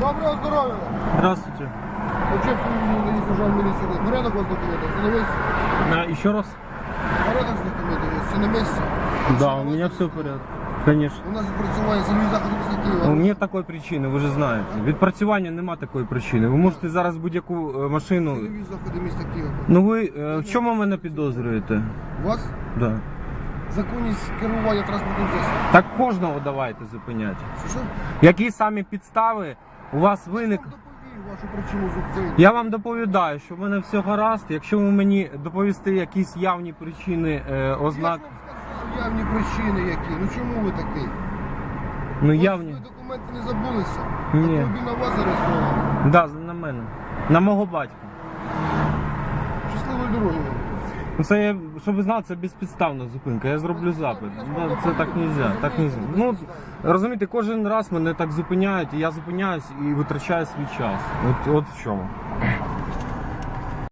Доброго здоров'я! Здравствуйте. Служав міліції. Порядок вас документів, все на еще раз? Порядок з документів, все на місці? Да, у меня все в порядке. Конечно. У нас відпрацювання цільові заходи міста Києва. Ну, Ні такої причини, ви ж знаєте. Відпрацювання нема такої причини. Ви можете зараз будь-яку е, машину. Цільові заходи міста Києва. Ну ви е, в чому мене підозрюєте? У вас Да. законність керування транспортним засобом. Так кожного давайте зупиняти. Що, що? Які самі підстави у вас виник? Я вам вашу причину зупинки. Я вам доповідаю, що в мене все гаразд. Якщо ви мені доповісти якісь явні причини е, ознак, Я ж вам сказав явні причини які. Ну чому ви такий? ну От явні. Ви документи не забулися? Ні. Автомобіль на вас зареєстрований. Да, на мене. На мого батька. Щасливої дороги вам. Ну це я, щоб ви знали, це безпідставна зупинка. Я зроблю запит. Це так нельзя. Так нельзя. Ну розумієте, кожен раз мене так зупиняють, і я зупиняюсь і витрачаю свій час. От, от в чому.